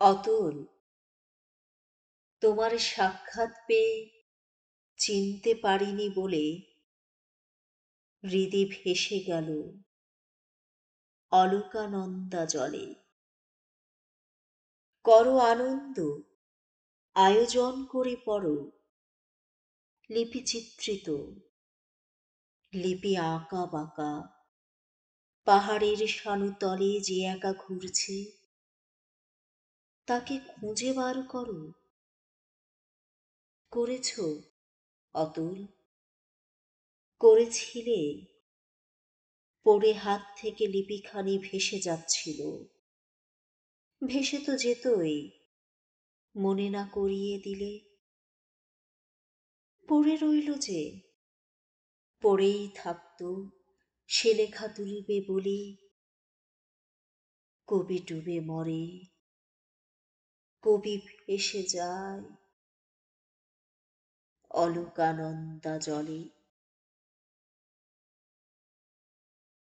অতুল। তোমার সাক্ষাৎ পেয়ে চিনতে পারিনি বলে হৃদি ভেসে গেল অলকানন্দা জলে। করো আনন্দ, আয়োজন করে পড়ো, লিপি চিত্রিত, লিপি আঁকা বাঁকা, পাহাড়ের সানুতলে যে একা ঘুরছে। তাকে খুঁজে বার করো। করেছ, অতুল। করেছিলে। পড়ে হাত থেকে লিপিখানি ভেসে যাচ্ছিল। ভেসে তো যেতই, মনে না করিয়ে দিলে। পড়ে রইল যে, পড়েই থাকত, সে লেখা তুলবে বলে। কবি ডুবে মরে। কবি ভেসে যায়। অলকানন্দা জলে